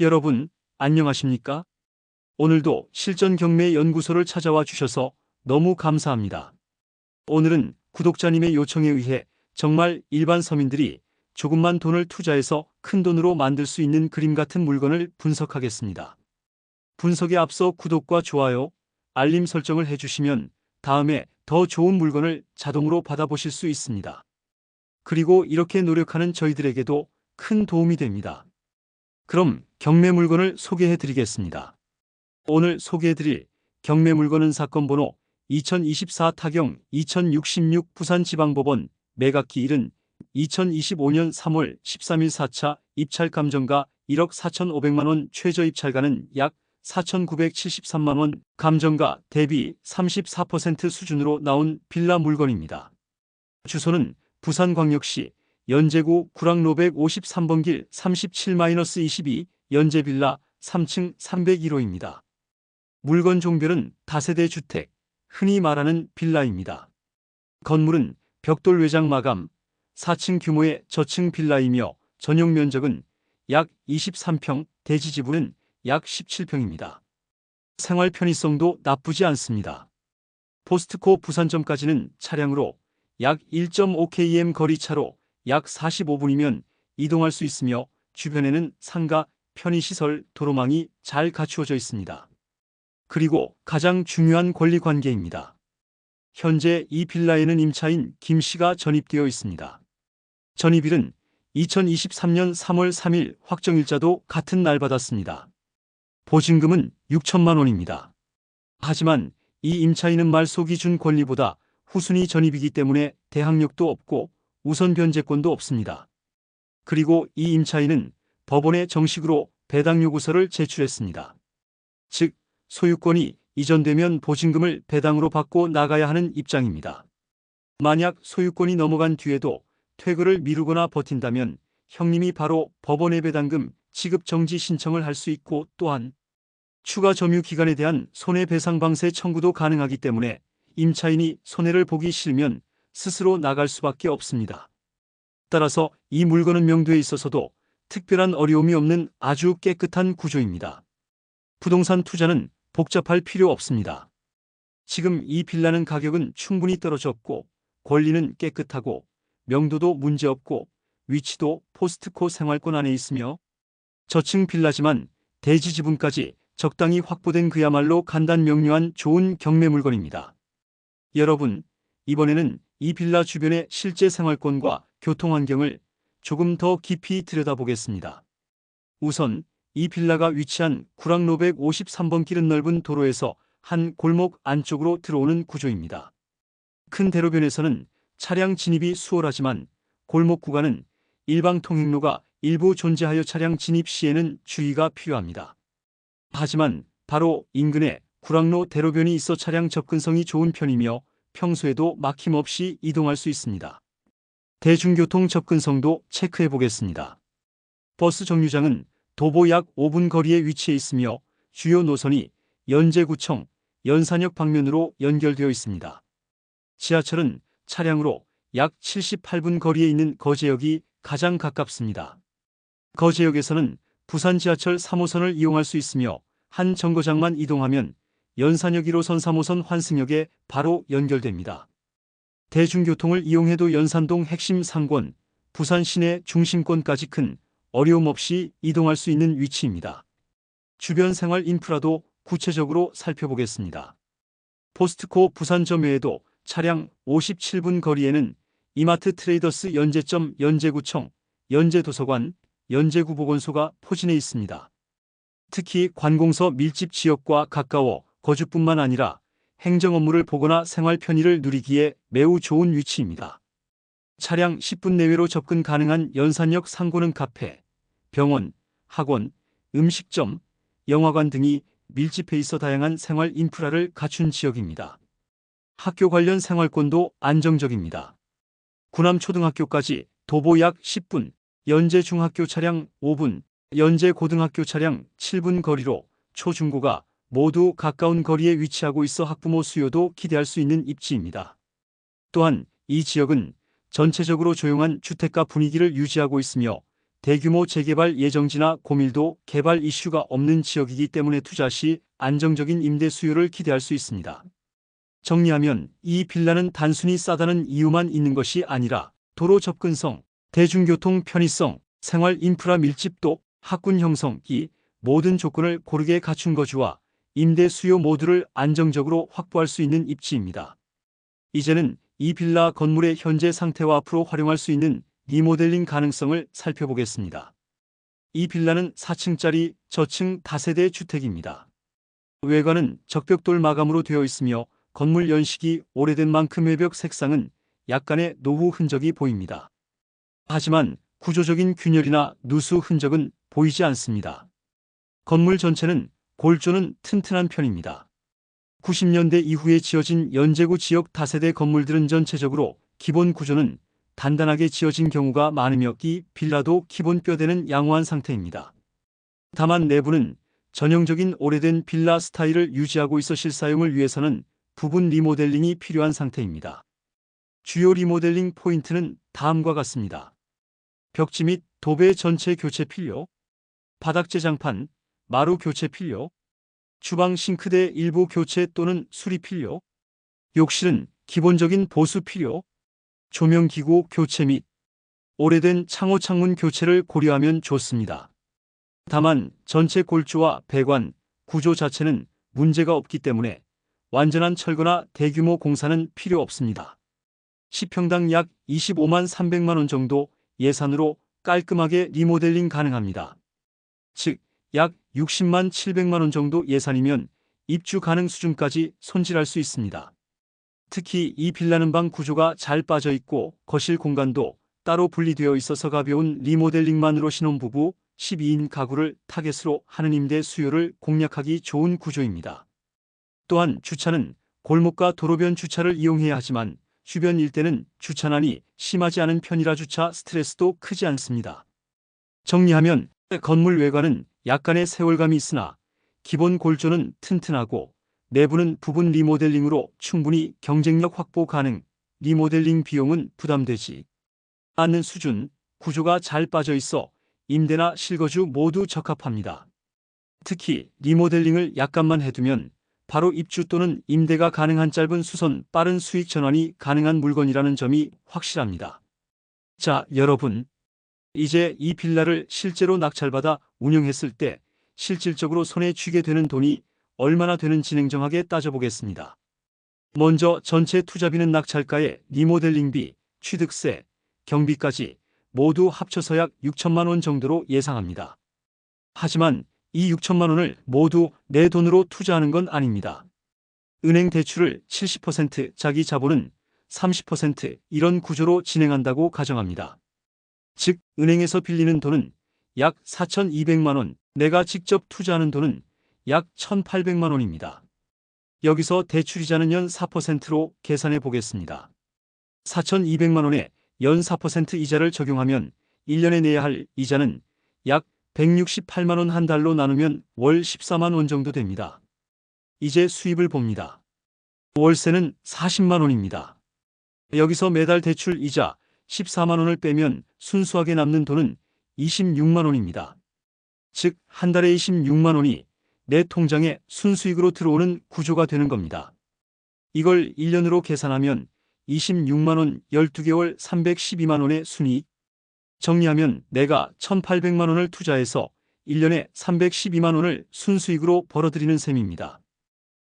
여러분, 안녕하십니까? 오늘도 실전 경매 연구소를 찾아와 주셔서 너무 감사합니다. 오늘은 구독자님의 요청에 의해 정말 일반 서민들이 조금만 돈을 투자해서 큰 돈으로 만들 수 있는 그림 같은 물건을 분석하겠습니다. 분석에 앞서 구독과 좋아요, 알림 설정을 해주시면 다음에 더 좋은 물건을 자동으로 받아보실 수 있습니다. 그리고 이렇게 노력하는 저희들에게도 큰 도움이 됩니다. 그럼 경매 물건을 소개해 드리겠습니다. 오늘 소개해 드릴 경매 물건은 사건 번호 2024 타경 2066 부산지방법원 매각기 1은 2025년 3월 13일 4차 입찰 감정가 1억 4,500만원 최저 입찰가는 약 4,973만원 감정가 대비 34% 수준으로 나온 빌라 물건입니다. 주소는 부산광역시 연제구 구랑로 153번길 37-22 연제빌라 3층 301호입니다. 물건 종별은 다세대 주택, 흔히 말하는 빌라입니다. 건물은 벽돌 외장 마감, 4층 규모의 저층 빌라이며 전용 면적은 약 23평, 대지 지분은 약 17평입니다. 생활 편의성도 나쁘지 않습니다. 포스트코 부산점까지는 차량으로 약 1.5km 거리 차로 약 45분이면 이동할 수 있으며 주변에는 상가, 편의시설, 도로망이 잘 갖추어져 있습니다. 그리고 가장 중요한 권리 관계입니다. 현재 이 빌라에는 임차인 김 씨가 전입되어 있습니다. 전입일은 2023년 3월 3일 확정일자도 같은 날 받았습니다. 보증금은 6천만 원입니다. 하지만 이 임차인은 말소 기준 권리보다 후순위 전입이기 때문에 대항력도 없고 우선 변제권도 없습니다. 그리고 이 임차인은 법원에 정식으로 배당 요구서를 제출했습니다. 즉, 소유권이 이전되면 보증금을 배당으로 받고 나가야 하는 입장입니다. 만약 소유권이 넘어간 뒤에도 퇴거를 미루거나 버틴다면 형님이 바로 법원의 배당금 지급 정지 신청을 할 수 있고 또한 추가 점유 기간에 대한 손해배상 방세 청구도 가능하기 때문에 임차인이 손해를 보기 싫으면 스스로 나갈 수밖에 없습니다. 따라서 이 물건은 명도에 있어서도 특별한 어려움이 없는 아주 깨끗한 구조입니다. 부동산 투자는 복잡할 필요 없습니다. 지금 이 빌라는 가격은 충분히 떨어졌고 권리는 깨끗하고 명도도 문제없고 위치도 포스트코 생활권 안에 있으며 저층 빌라지만 대지 지분까지 적당히 확보된 그야말로 간단 명료한 좋은 경매 물건입니다. 여러분, 이번에는 이 빌라 주변의 실제 생활권과 교통 환경을 조금 더 깊이 들여다보겠습니다. 우선 이 빌라가 위치한 구랑로 153번 길은 넓은 도로에서 한 골목 안쪽으로 들어오는 구조입니다. 큰 대로변에서는 차량 진입이 수월하지만 골목 구간은 일방 통행로가 일부 존재하여 차량 진입 시에는 주의가 필요합니다. 하지만 바로 인근에 구랑로 대로변이 있어 차량 접근성이 좋은 편이며 평소에도 막힘없이 이동할 수 있습니다. 대중교통 접근성도 체크해 보겠습니다. 버스 정류장은 도보 약 5분 거리에 위치해 있으며 주요 노선이 연제구청, 연산역 방면으로 연결되어 있습니다. 지하철은 차량으로 약 78분 거리에 있는 거제역이 가장 가깝습니다. 거제역에서는 부산 지하철 3호선을 이용할 수 있으며 한 정거장만 이동하면 연산역 1호선 3호선 환승역에 바로 연결됩니다. 대중교통을 이용해도 연산동 핵심 상권, 부산 시내 중심권까지 큰 어려움 없이 이동할 수 있는 위치입니다. 주변 생활 인프라도 구체적으로 살펴보겠습니다. 포스트코 부산점 외에도 차량 57분 거리에는 이마트 트레이더스 연제점 연제구청, 연제도서관, 연제구보건소가 포진해 있습니다. 특히 관공서 밀집 지역과 가까워 거주뿐만 아니라 행정 업무를 보거나 생활 편의를 누리기에 매우 좋은 위치입니다. 차량 10분 내외로 접근 가능한 연산역 상고는 카페, 병원, 학원, 음식점, 영화관 등이 밀집해 있어 다양한 생활 인프라를 갖춘 지역입니다. 학교 관련 생활권도 안정적입니다. 구남초등학교까지 도보 약 10분, 연제중학교 차량 5분, 연제고등학교 차량 7분 거리로 초중고가 모두 가까운 거리에 위치하고 있어 학부모 수요도 기대할 수 있는 입지입니다. 또한 이 지역은 전체적으로 조용한 주택가 분위기를 유지하고 있으며 대규모 재개발 예정지나 고밀도 개발 이슈가 없는 지역이기 때문에 투자 시 안정적인 임대 수요를 기대할 수 있습니다. 정리하면 이 빌라는 단순히 싸다는 이유만 있는 것이 아니라 도로 접근성, 대중교통 편의성, 생활 인프라 밀집도, 학군 형성 이 모든 조건을 고르게 갖춘 거주와 임대 수요 모두를 안정적으로 확보할 수 있는 입지입니다. 이제는 이 빌라 건물의 현재 상태와 앞으로 활용할 수 있는 리모델링 가능성을 살펴보겠습니다. 이 빌라는 4층짜리 저층 다세대 주택입니다. 외관은 적벽돌 마감으로 되어 있으며 건물 연식이 오래된 만큼 외벽 색상은 약간의 노후 흔적이 보입니다. 하지만 구조적인 균열이나 누수 흔적은 보이지 않습니다. 건물 전체는 골조는 튼튼한 편입니다. 90년대 이후에 지어진 연제구 지역 다세대 건물들은 전체적으로 기본 구조는 단단하게 지어진 경우가 많으며 이 빌라도 기본 뼈대는 양호한 상태입니다. 다만 내부는 전형적인 오래된 빌라 스타일을 유지하고 있어 실사용을 위해서는 부분 리모델링이 필요한 상태입니다. 주요 리모델링 포인트는 다음과 같습니다. 벽지 및 도배 전체 교체 필요, 바닥재 장판, 마루 교체 필요, 주방 싱크대 일부 교체 또는 수리 필요, 욕실은 기본적인 보수 필요, 조명기구 교체 및 오래된 창호 창문 교체를 고려하면 좋습니다. 다만 전체 골조와 배관, 구조 자체는 문제가 없기 때문에 완전한 철거나 대규모 공사는 필요 없습니다. 10평당 약 25만 300만 원 정도 예산으로 깔끔하게 리모델링 가능합니다. 즉, 약 60만 700만 원 정도 예산이면 입주 가능 수준까지 손질할 수 있습니다. 특히 이 빌라는 방 구조가 잘 빠져 있고 거실 공간도 따로 분리되어 있어서 가벼운 리모델링만으로 신혼부부 12인 가구를 타겟으로 하는 임대 수요를 공략하기 좋은 구조입니다. 또한 주차는 골목과 도로변 주차를 이용해야 하지만 주변 일대는 주차난이 심하지 않은 편이라 주차 스트레스도 크지 않습니다. 정리하면 건물 외관은 약간의 세월감이 있으나 기본 골조는 튼튼하고 내부는 부분 리모델링으로 충분히 경쟁력 확보 가능, 리모델링 비용은 부담되지 않는 수준, 구조가 잘 빠져 있어 임대나 실거주 모두 적합합니다. 특히 리모델링을 약간만 해두면 바로 입주 또는 임대가 가능한 짧은 수선 빠른 수익 전환이 가능한 물건이라는 점이 확실합니다. 자, 여러분. 이제 이 빌라를 실제로 낙찰받아 운영했을 때 실질적으로 손에 쥐게 되는 돈이 얼마나 되는지 냉정하게 따져보겠습니다. 먼저 전체 투자비는 낙찰가에 리모델링비, 취득세, 경비까지 모두 합쳐서 약 6천만 원 정도로 예상합니다. 하지만 이 6천만 원을 모두 내 돈으로 투자하는 건 아닙니다. 은행 대출을 70% 자기 자본은 30% 이런 구조로 진행한다고 가정합니다. 즉 은행에서 빌리는 돈은 약 4,200만 원, 내가 직접 투자하는 돈은 약 1,800만 원입니다. 여기서 대출이자는 연 4%로 계산해 보겠습니다. 4,200만 원에 연 4% 이자를 적용하면 1년에 내야 할 이자는 약 168만 원 한 달로 나누면 월 14만 원 정도 됩니다. 이제 수입을 봅니다. 월세는 40만 원입니다. 여기서 매달 대출 이자 14만 원을 빼면 순수하게 남는 돈은 26만 원입니다. 즉, 한 달에 26만 원이 내 통장에 순수익으로 들어오는 구조가 되는 겁니다. 이걸 1년으로 계산하면 26만원 12개월 312만원의 순이익. 정리하면 내가 1800만원을 투자해서 1년에 312만원을 순수익으로 벌어들이는 셈입니다.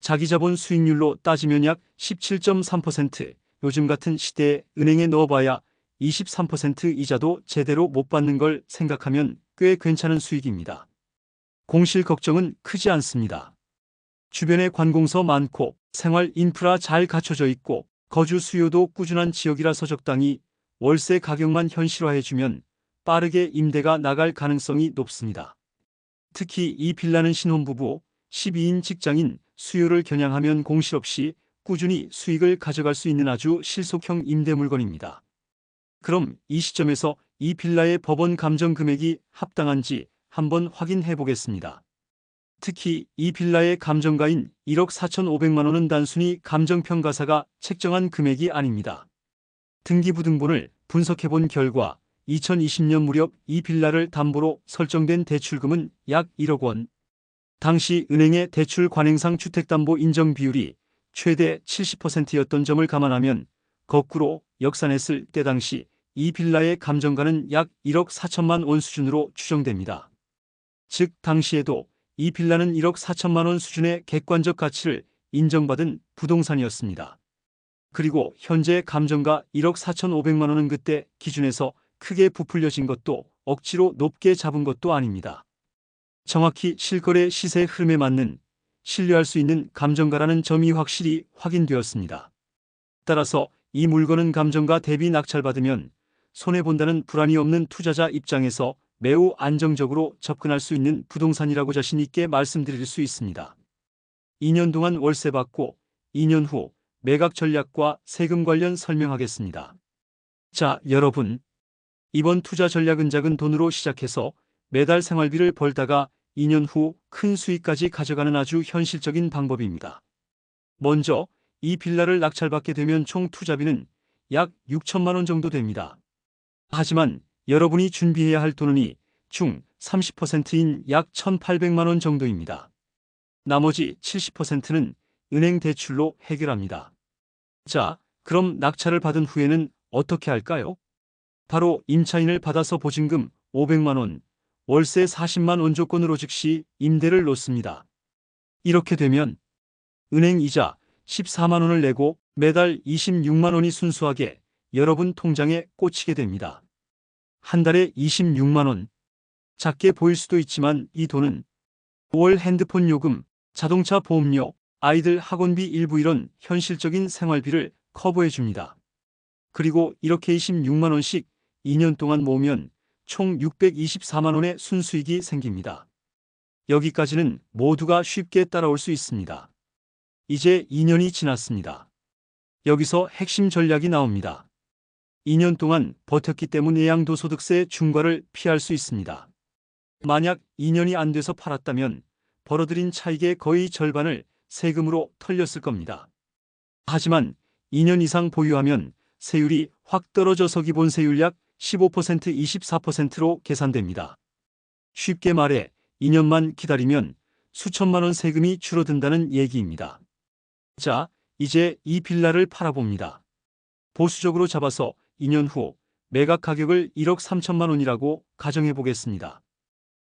자기 자본 수익률로 따지면 약 17.3% 요즘 같은 시대에 은행에 넣어봐야 23% 이자도 제대로 못 받는 걸 생각하면 꽤 괜찮은 수익입니다. 공실 걱정은 크지 않습니다. 주변에 관공서 많고 생활 인프라 잘 갖춰져 있고 거주 수요도 꾸준한 지역이라서 적당히 월세 가격만 현실화해주면 빠르게 임대가 나갈 가능성이 높습니다. 특히 이 빌라는 신혼부부 12인 직장인 수요를 겨냥하면 공실 없이 꾸준히 수익을 가져갈 수 있는 아주 실속형 임대 물건입니다. 그럼 이 시점에서 이 빌라의 법원 감정 금액이 합당한지 한번 확인해 보겠습니다. 특히 이 빌라의 감정가인 1억 4,500만 원은 단순히 감정평가사가 책정한 금액이 아닙니다. 등기부등본을 분석해 본 결과 2020년 무렵 이 빌라를 담보로 설정된 대출금은 약 1억 원. 당시 은행의 대출 관행상 주택담보 인정 비율이 최대 70%였던 점을 감안하면 거꾸로 역산했을 때 당시 이 빌라의 감정가는 약 1억 4천만 원 수준으로 추정됩니다. 즉 당시에도 이 빌라는 1억 4천만 원 수준의 객관적 가치를 인정받은 부동산이었습니다. 그리고 현재 감정가 1억 4천5백만 원은 그때 기준에서 크게 부풀려진 것도 억지로 높게 잡은 것도 아닙니다. 정확히 실거래 시세 흐름에 맞는 신뢰할 수 있는 감정가라는 점이 확실히 확인되었습니다. 따라서 이 물건은 감정가 대비 낙찰받으면 손해본다는 불안이 없는 투자자 입장에서 매우 안정적으로 접근할 수 있는 부동산이라고 자신 있게 말씀드릴 수 있습니다. 2년 동안 월세 받고 2년 후 매각 전략과 세금 관련 설명하겠습니다. 자, 여러분. 이번 투자 전략은 작은 돈으로 시작해서 매달 생활비를 벌다가 2년 후 큰 수익까지 가져가는 아주 현실적인 방법입니다. 먼저 이 빌라를 낙찰받게 되면 총 투자비는 약 6천만 원 정도 됩니다. 하지만 여러분이 준비해야 할 돈은 중 30%인 약 1,800만 원 정도입니다. 나머지 70%는 은행 대출로 해결합니다. 자, 그럼 낙찰을 받은 후에는 어떻게 할까요? 바로 임차인을 받아서 보증금 500만 원, 월세 40만 원 조건으로 즉시 임대를 놓습니다. 이렇게 되면 은행 이자 14만 원을 내고 매달 26만 원이 순수하게 여러분 통장에 꽂히게 됩니다. 한 달에 26만 원. 작게 보일 수도 있지만 이 돈은 월 핸드폰 요금, 자동차 보험료, 아이들 학원비 일부 이런 현실적인 생활비를 커버해 줍니다. 그리고 이렇게 26만 원씩 2년 동안 모으면 총 624만 원의 순수익이 생깁니다. 여기까지는 모두가 쉽게 따라올 수 있습니다. 이제 2년이 지났습니다. 여기서 핵심 전략이 나옵니다. 2년 동안 버텼기 때문에 양도소득세 중과를 피할 수 있습니다. 만약 2년이 안 돼서 팔았다면 벌어들인 차익의 거의 절반을 세금으로 털렸을 겁니다. 하지만 2년 이상 보유하면 세율이 확 떨어져서 기본 세율 약 15% 24%로 계산됩니다. 쉽게 말해 2년만 기다리면 수천만 원 세금이 줄어든다는 얘기입니다. 자, 이제 이 빌라를 팔아봅니다. 보수적으로 잡아서 2년 후 매각 가격을 1억 3천만 원이라고 가정해 보겠습니다.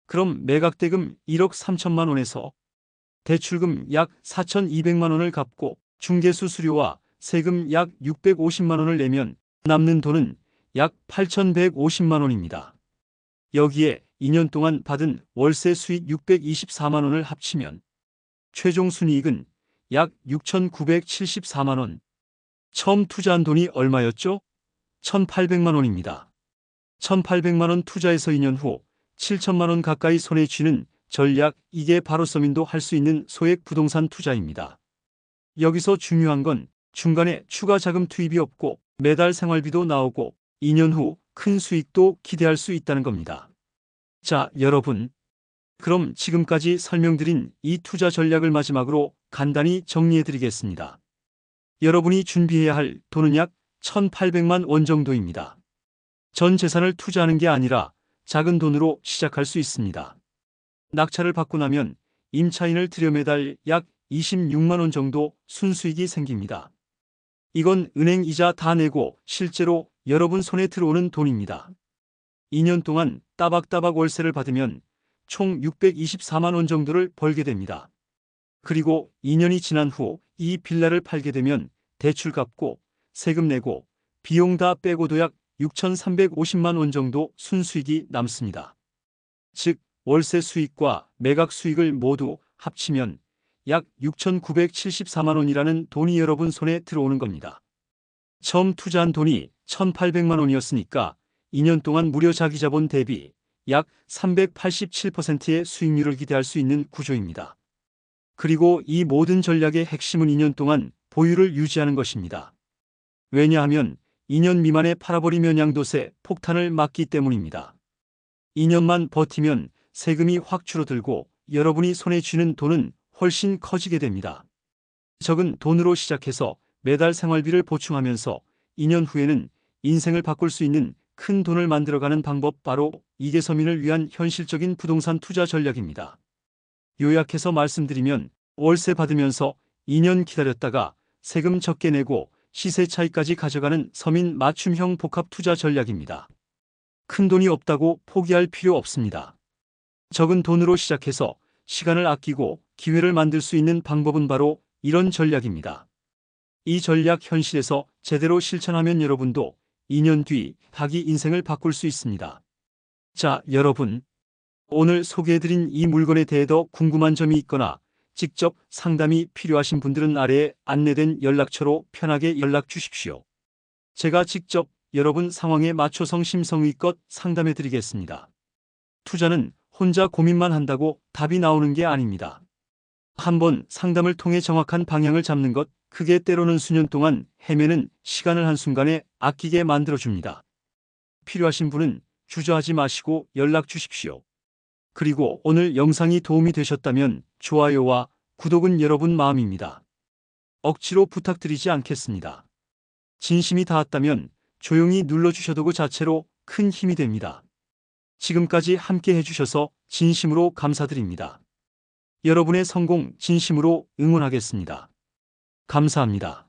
그럼 매각대금 1억 3천만 원에서 대출금 약 4,200만 원을 갚고 중개 수 수료와 세금 약 650만 원을 내면 남는 돈은 약 8,150만 원입니다. 여기에 2년 동안 받은 월세 수익 624만 원을 합치면 최종 순이익은 약 6,974만 원. 처음 투자한 돈이 얼마였죠? 1,800만 원입니다. 1,800만 원 투자해서 2년 후 7천만 원 가까이 손에 쥐는 전략 이게 바로 서민도 할 수 있는 소액 부동산 투자입니다. 여기서 중요한 건 중간에 추가 자금 투입이 없고 매달 생활비도 나오고 2년 후 큰 수익도 기대할 수 있다는 겁니다. 자, 여러분. 그럼 지금까지 설명드린 이 투자 전략을 마지막으로 간단히 정리해 드리겠습니다. 여러분이 준비해야 할 돈은 약 1,800만 원 정도입니다. 전 재산을 투자하는 게 아니라 작은 돈으로 시작할 수 있습니다. 낙찰을 받고 나면 임차인을 들여 매달 약 26만 원 정도 순수익이 생깁니다. 이건 은행 이자 다 내고 실제로 여러분 손에 들어오는 돈입니다. 2년 동안 따박따박 월세를 받으면 총 624만 원 정도를 벌게 됩니다. 그리고 2년이 지난 후 이 빌라를 팔게 되면 대출 갚고 세금 내고 비용 다 빼고도 약 6,350만 원 정도 순수익이 남습니다. 즉 월세 수익과 매각 수익을 모두 합치면 약 6,974만 원이라는 돈이 여러분 손에 들어오는 겁니다. 처음 투자한 돈이 1,800만 원이었으니까 2년 동안 무려 자기 자본 대비 약 387%의 수익률을 기대할 수 있는 구조입니다. 그리고 이 모든 전략의 핵심은 2년 동안 보유를 유지하는 것입니다. 왜냐하면 2년 미만에 팔아버리면 양도세 폭탄을 막기 때문입니다. 2년만 버티면 세금이 확 줄어들고 여러분이 손에 쥐는 돈은 훨씬 커지게 됩니다. 적은 돈으로 시작해서 매달 생활비를 보충하면서 2년 후에는 인생을 바꿀 수 있는 큰 돈을 만들어가는 방법 바로 이계 서민을 위한 현실적인 부동산 투자 전략입니다. 요약해서 말씀드리면 월세 받으면서 2년 기다렸다가 세금 적게 내고 시세 차익까지 가져가는 서민 맞춤형 복합 투자 전략입니다. 큰 돈이 없다고 포기할 필요 없습니다. 적은 돈으로 시작해서 시간을 아끼고 기회를 만들 수 있는 방법은 바로 이런 전략입니다. 이 전략 현실에서 제대로 실천하면 여러분도 2년 뒤 자기 인생을 바꿀 수 있습니다. 자, 여러분. 오늘 소개해드린 이 물건에 대해 더 궁금한 점이 있거나 직접 상담이 필요하신 분들은 아래에 안내된 연락처로 편하게 연락 주십시오. 제가 직접 여러분 상황에 맞춰 성심성의껏 상담해 드리겠습니다. 투자는 혼자 고민만 한다고 답이 나오는 게 아닙니다. 한번 상담을 통해 정확한 방향을 잡는 것, 그게 때로는 수년 동안 헤매는 시간을 한순간에 아끼게 만들어줍니다. 필요하신 분은 주저하지 마시고 연락 주십시오. 그리고 오늘 영상이 도움이 되셨다면 좋아요와 구독은 여러분 마음입니다. 억지로 부탁드리지 않겠습니다. 진심이 닿았다면 조용히 눌러주셔도 그 자체로 큰 힘이 됩니다. 지금까지 함께 해주셔서 진심으로 감사드립니다. 여러분의 성공 진심으로 응원하겠습니다. 감사합니다.